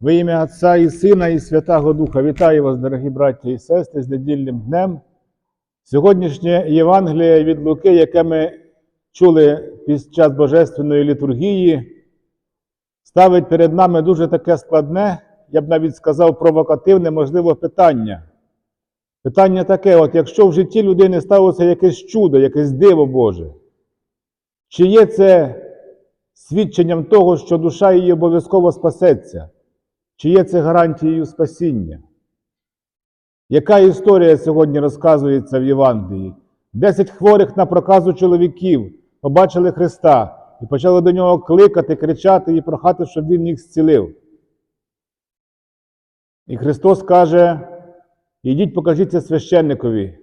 Во ім'я Отця і Сина, і Святого Духа. Вітаю вас, дорогі браті і сестри, з недільним днем. Сьогоднішнє Євангеліє від Луки, яке ми чули під час Божественної літургії, ставить перед нами дуже таке складне, я б навіть сказав, провокативне, можливо, питання. Питання таке: от якщо в житті людини сталося якесь чудо, якесь диво Боже, чи є це свідченням того, що душа її обов'язково спасеться? Чи є це гарантією спасіння? Яка історія сьогодні розказується в Євангелії? Десять хворих на проказу чоловіків побачили Христа і почали до нього кликати, кричати і прохати, щоб Він їх зцілив. І Христос каже: ідіть, покажіться священникові.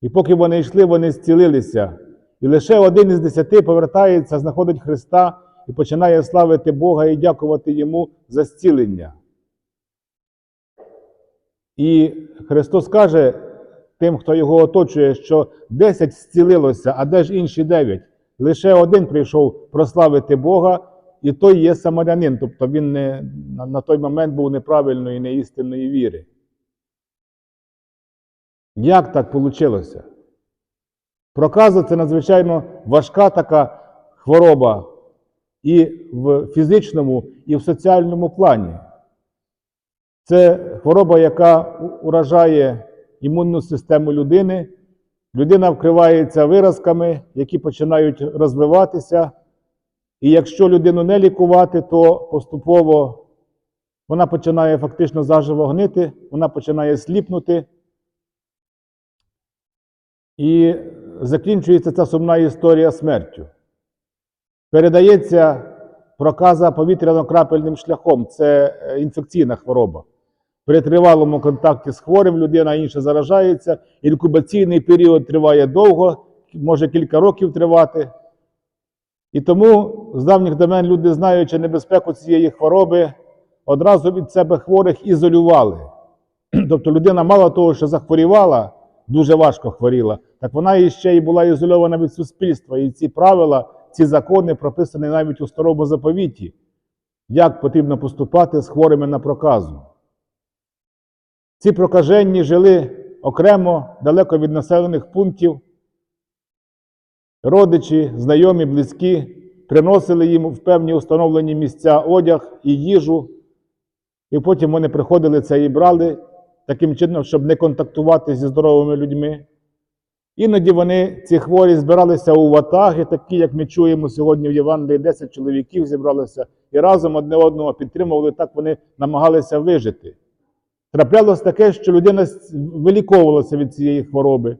І поки вони йшли, вони зцілилися. І лише один із десяти повертається, знаходить Христа і починає славити Бога і дякувати Йому за зцілення. І Христос каже тим, хто його оточує, що десять зцілилося, а де ж інші дев'ять? Лише один прийшов прославити Бога, і той є самарянин, тобто він не, на той момент був неправильної, неістинної віри. Як так вийшло? Проказа це надзвичайно важка така хвороба і в фізичному, і в соціальному плані. Це хвороба, яка уражає імунну систему людини. Людина вкривається виразками, які починають розвиватися. І якщо людину не лікувати, то поступово вона починає фактично заживо гнити, вона починає сліпнути. І закінчується ця сумна історія смертю. Передається проказа повітряно-крапельним шляхом, це е, інфекційна хвороба. При тривалому контакті з хворим людина інша заражається, інкубаційний період триває довго, може кілька років тривати. І тому з давніх домен люди, знаючи небезпеку цієї хвороби, одразу від себе хворих ізолювали. Тобто людина мало того, що захворівала, дуже важко хворіла, так вона іще і була ізольована від суспільства. І ці правила, ці закони прописані навіть у старому заповіті, як потрібно поступати з хворими на проказу. Ці прокаженні жили окремо, далеко від населених пунктів. Родичі, знайомі, близькі приносили їм в певні установлені місця одяг і їжу, і потім вони приходили це і брали таким чином, щоб не контактувати зі здоровими людьми. Іноді вони, ці хворі, збиралися у ватаги, такі, як ми чуємо сьогодні в Євангелії, 10 чоловіків зібралися і разом одне одного підтримували, так вони намагалися вижити. Траплялось таке, що людина виліковувалася від цієї хвороби.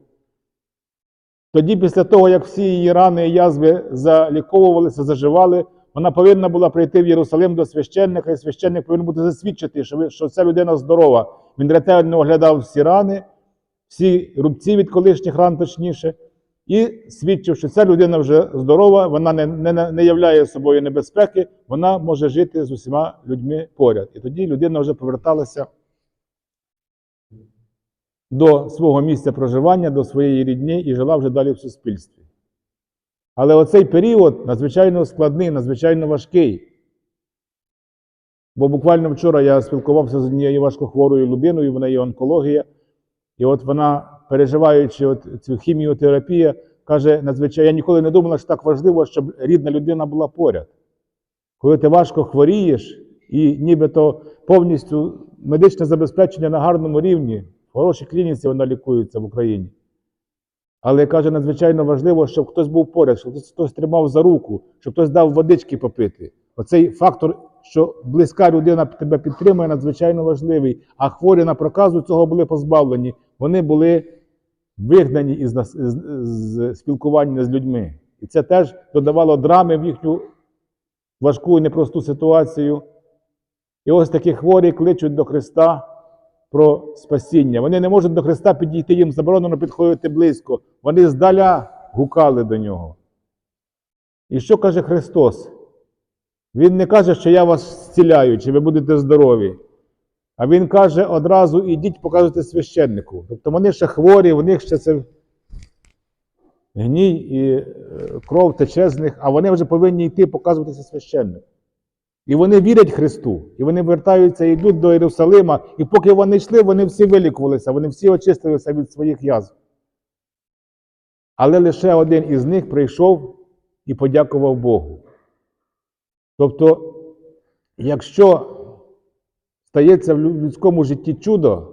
Тоді, після того, як всі її рани і язви заліковувалися, заживали, вона повинна була прийти в Єрусалим до священника, і священник повинен бути засвідчити, що ця людина здорова. Він ретельно оглядав всі рани, всі рубці від колишніх ран, точніше, і свідчив, що ця людина вже здорова, вона не, не, не являє собою небезпеки, вона може жити з усіма людьми поряд. І тоді людина вже поверталася до свого місця проживання, до своєї рідні і жила вже далі в суспільстві. Але оцей період надзвичайно складний, надзвичайно важкий. Бо буквально вчора я спілкувався з однією важкохворою людиною, в неї онкологія, і от вона, переживаючи от цю хіміотерапію, каже, надзвичайно, я ніколи не думала, що так важливо, щоб рідна людина була поряд. Коли ти важко хворієш, і нібито повністю медичне забезпечення на гарному рівні, в хорошій клініці вона лікується в Україні. Але каже, надзвичайно важливо, щоб хтось був поряд, щоб хтось тримав за руку, щоб хтось дав водички попити. Оцей фактор, що близька людина тебе підтримує, надзвичайно важливий. А хворі на проказу цього були позбавлені. Вони були вигнані із, нас- з, з спілкування з людьми. І це теж додавало драми в їхню важку і непросту ситуацію. І ось такі хворі кличуть до Христа про спасіння. Вони не можуть до Христа підійти, їм заборонено підходити близько. Вони здаля гукали до нього. І що каже Христос? Він не каже, що я вас зціляю, чи ви будете здорові. А Він каже одразу ідіть, показуйте священнику. Тобто вони ще хворі, в них ще це гній і е, кров тече з них, а вони вже повинні йти показуватися священнику. І вони вірять Христу, і вони вертаються і йдуть до Єрусалима. І поки вони йшли, вони всі вилікувалися, вони всі очистилися від своїх язв. Але лише один із них прийшов і подякував Богу. Тобто, якщо стається в людському житті чудо,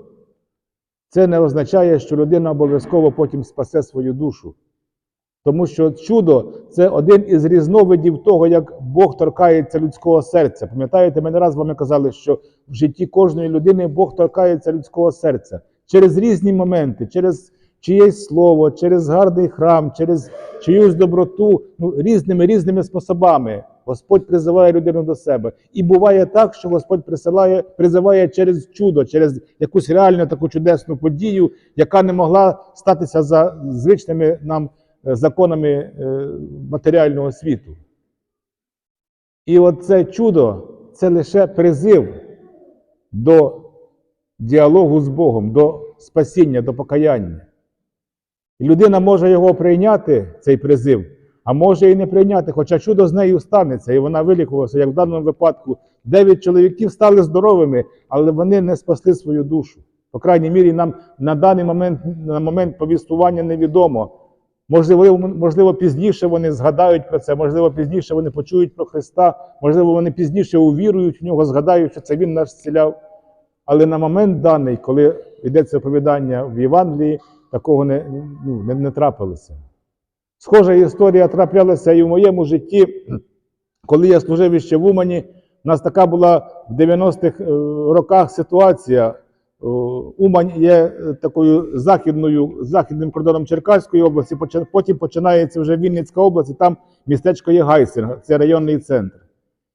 це не означає, що людина обов'язково потім спасе свою душу. Тому що чудо це один із різновидів того, як Бог торкається людського серця. Пам'ятаєте, ми не раз з вами казали, що в житті кожної людини Бог торкається людського серця через різні моменти, через чиєсь слово, через гарний храм, через чиюсь доброту, ну, різними різними способами. Господь призиває людину до себе. І буває так, що Господь присилає, призиває через чудо, через якусь реальну таку чудесну подію, яка не могла статися за звичними нам е, законами е, матеріального світу. І оце чудо це лише призив до діалогу з Богом, до спасіння, до покаяння. Людина може його прийняти, цей призив, а може і не прийняти, хоча чудо з нею станеться, і вона вилікувалася, як в даному випадку. Дев'ять чоловіків стали здоровими, але вони не спасли свою душу. По крайній мірі, нам на даний момент, на момент повістування невідомо. Можливо, можливо, пізніше вони згадають про це, можливо, пізніше вони почують про Христа, можливо, вони пізніше увірують в нього, згадають, що це Він нас зціляв. Але на момент даний, коли йдеться оповідання в Євангелії, такого не, ну, не, не трапилося. Схожа історія траплялася і в моєму житті, коли я служив іще в Умані. У нас така була в 90-х е, роках ситуація. Е, Умань є е, такою західною, західним кордоном Черкаської області, потім починається вже Вінницька область, і там містечко є Гайсин, це районний центр.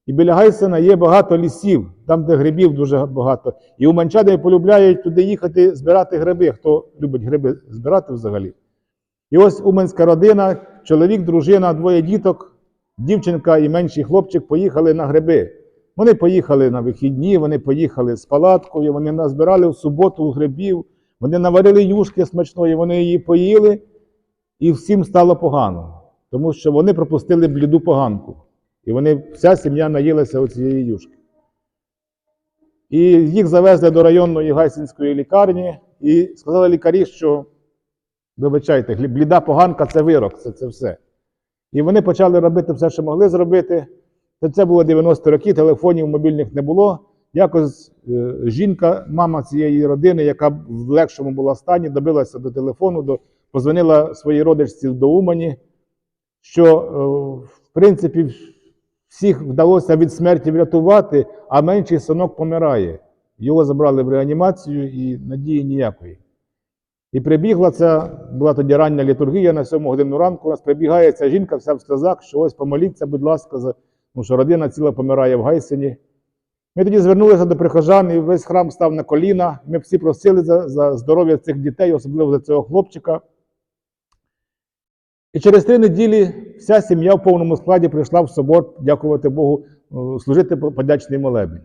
І біля Гайсина є багато лісів, там, де грибів дуже багато. І уманчани полюбляють туди їхати збирати гриби, хто любить гриби збирати взагалі. І ось уманська родина, чоловік, дружина, двоє діток, дівчинка і менший хлопчик поїхали на гриби. Вони поїхали на вихідні, вони поїхали з палаткою, вони назбирали в суботу грибів, вони наварили юшки смачної, вони її поїли, і всім стало погано, тому що вони пропустили бліду поганку. І вони, вся сім'я наїлася цієї юшки. І їх завезли до районної гайсинської лікарні і сказали лікарі, що вибачайте, бліда поганка це вирок, це, це все. І вони почали робити все, що могли зробити. Це було 90 роки, телефонів мобільних не було. Якось е, жінка, мама цієї родини, яка в легшому була стані, добилася до телефону, до, позвонила своїй родичці до Умані, що, е, в принципі, всіх вдалося від смерті врятувати, а менший синок помирає. Його забрали в реанімацію і надії ніякої. І прибігла ця, була тоді рання літургія на 7 годину ранку. У нас прибігає ця жінка, вся в сльозах, що ось помоліться, будь ласка, за, тому що родина ціла помирає в Гайсині. Ми тоді звернулися до прихожан, і весь храм став на коліна. Ми всі просили за, за здоров'я цих дітей, особливо за цього хлопчика. І через три неділі вся сім'я в повному складі прийшла в собор, дякувати Богу, е, служити подячний молебень.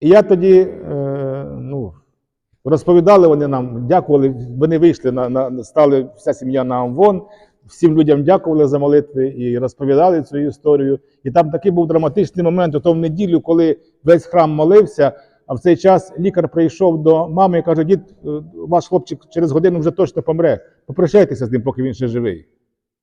І я тоді, е, ну, розповідали вони нам, дякували, вони вийшли, на, на, стали вся сім'я на Амвон, всім людям дякували за молитви і розповідали цю історію. І там такий був драматичний момент, ото в неділю, коли весь храм молився, а в цей час лікар прийшов до мами і каже: дід, е, ваш хлопчик через годину вже точно помре. Попрощайтеся з ним, поки він ще живий.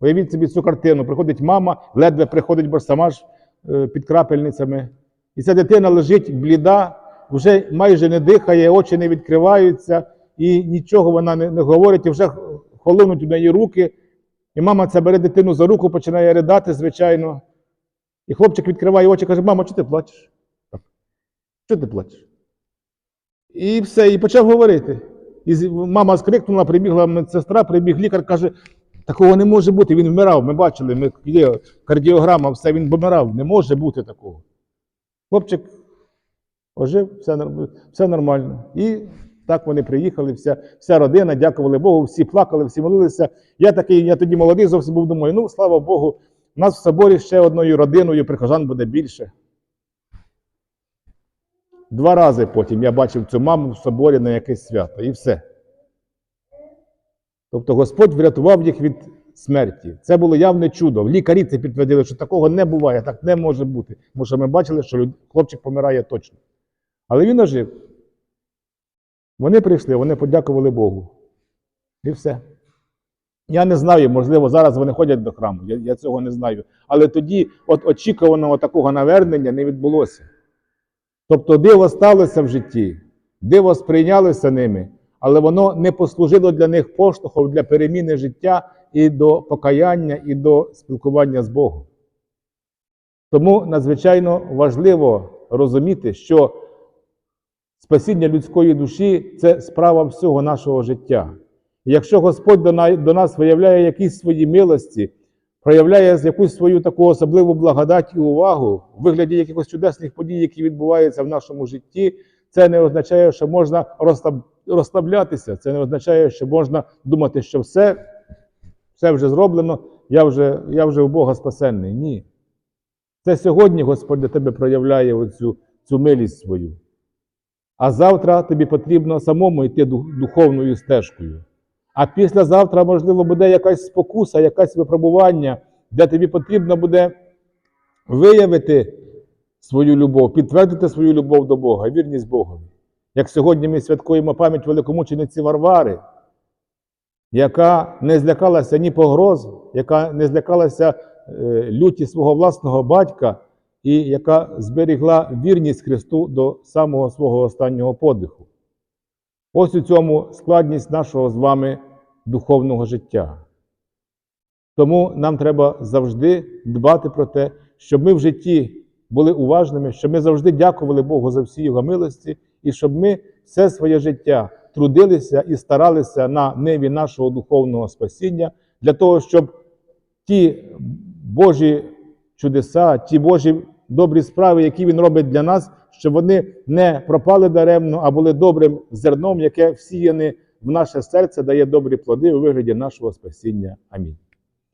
Уявіть собі цю картину. Приходить мама, ледве приходить, бо сама ж е, під крапельницями. І ця дитина лежить бліда, вже майже не дихає, очі не відкриваються, і нічого вона не, не говорить, і вже холонуть у неї руки. І мама це бере дитину за руку, починає ридати, звичайно. І хлопчик відкриває очі каже: Мама, чого ти плачеш? Чого ти плачеш? І все, і почав говорити. І мама скрикнула, прибігла медсестра, прибіг лікар, каже: такого не може бути, він вмирав. Ми бачили, ми, є кардіограма, все, він помирав. Не може бути такого. Хлопчик ожив, все, все нормально. І так вони приїхали, вся, вся родина, дякували Богу, всі плакали, всі молилися. Я такий, я тоді молодий зовсім був, думаю, ну, слава Богу, у нас в соборі ще одною родиною прихожан буде більше. Два рази потім я бачив цю маму в соборі на якесь свято, і все. Тобто Господь врятував їх від смерті. Це було явне чудо. Лікарі це підтвердили, що такого не буває, так не може бути. Тому що ми бачили, що хлопчик помирає точно. Але він ожив. Вони прийшли, вони подякували Богу. І все. Я не знаю, можливо, зараз вони ходять до храму, я, я цього не знаю. Але тоді от очікуваного такого навернення не відбулося. Тобто диво сталося в житті, диво сприйнялося ними, але воно не послужило для них поштовхом для переміни життя і до покаяння, і до спілкування з Богом. Тому надзвичайно важливо розуміти, що спасіння людської душі це справа всього нашого життя. І якщо Господь до нас виявляє якісь свої милості, проявляє якусь свою таку особливу благодать і увагу в вигляді якихось чудесних подій, які відбуваються в нашому житті, це не означає, що можна розслаблятися, це не означає, що можна думати, що все, все вже зроблено, я вже, я вже у Бога спасенний. Ні. Це сьогодні Господь до тебе проявляє оцю, цю милість свою. А завтра тобі потрібно самому йти духовною стежкою. А післязавтра, можливо, буде якась спокуса, якесь випробування, де тобі потрібно буде виявити свою любов, підтвердити свою любов до Бога, вірність Богові. Як сьогодні ми святкуємо пам'ять великомучениці Варвари, яка не злякалася ні погроз, яка не злякалася е, люті свого власного батька, і яка зберігла вірність Христу до самого свого останнього подиху. Ось у цьому складність нашого з вами духовного життя. Тому нам треба завжди дбати про те, щоб ми в житті були уважними, щоб ми завжди дякували Богу за всі Його милості, і щоб ми все своє життя трудилися і старалися на ниві нашого духовного спасіння, для того, щоб ті Божі чудеса, ті Божі добрі справи, які Він робить для нас, щоб вони не пропали даремно, а були добрим зерном, яке всіяне в наше серце дає добрі плоди у вигляді нашого спасіння. Амінь.